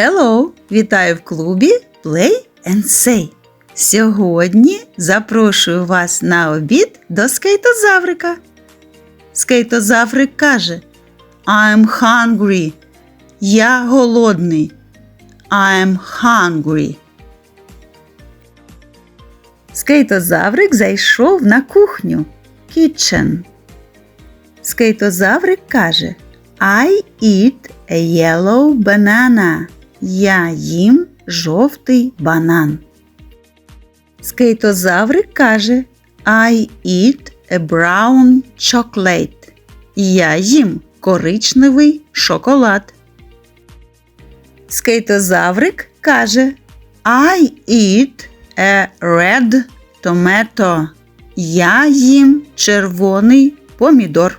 Hello! Вітаю в клубі Play and Say. Сьогодні запрошую вас на обід до скейтозаврика. Скейтозаврик каже I'm hungry. Я голодний. I'm hungry. Скейтозаврик зайшов на кухню. Kitchen. Скейтозаврик каже I eat a yellow banana. Я їм жовтий банан. Скейтозаврик каже I eat a brown chocolate. Я їм коричневий шоколад. Скейтозаврик каже I eat a red tomato. Я їм червоний помідор.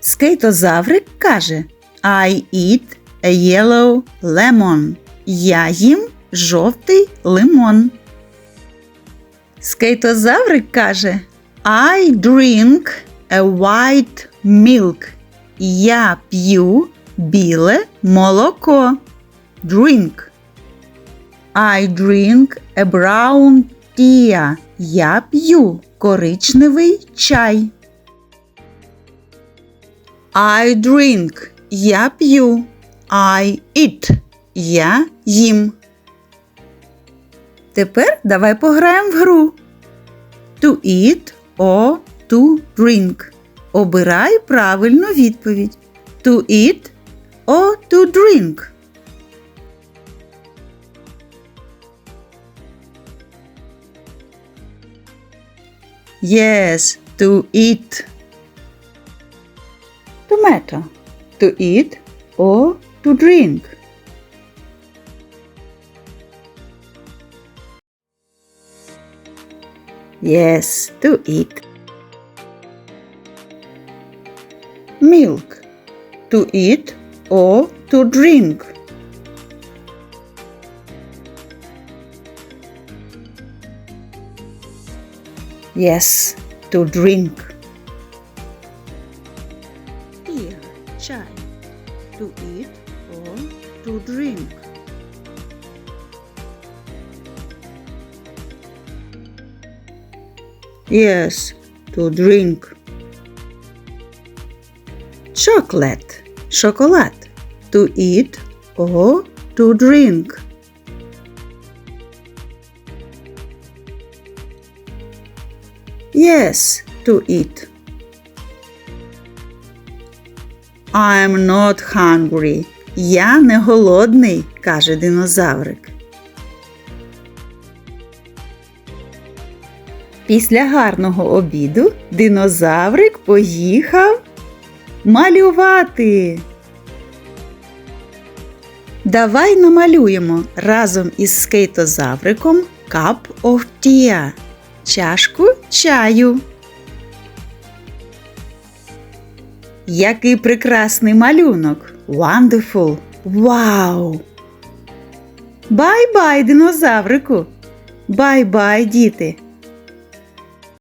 Скейтозаврик каже I eat a yellow lemon. Я їм жовтий лимон. Скейтозаврик каже I drink a white milk. Я п'ю біле молоко. Drink. I drink a brown tea. Я п'ю коричневий чай. I drink. Я п'ю. I eat. Я їм. Тепер давай пограємо в гру. To eat or to drink. Обирай правильну відповідь. To eat or to drink. Yes, to eat. Tomato. To eat or to drink. Yes, to eat. Milk. To eat or to drink. Yes, to drink. to drink. Yes, to drink. Chocolate, chocolate, to eat or to drink. Yes, to eat. I'm not hungry. Я не голодний, каже динозаврик. Після гарного обіду динозаврик поїхав малювати. Давай намалюємо разом із скейтозавриком cup of чашку чаю. Який прекрасний малюнок! Wonderful! Вау! Бай-бай, динозаврику! Бай-бай, діти!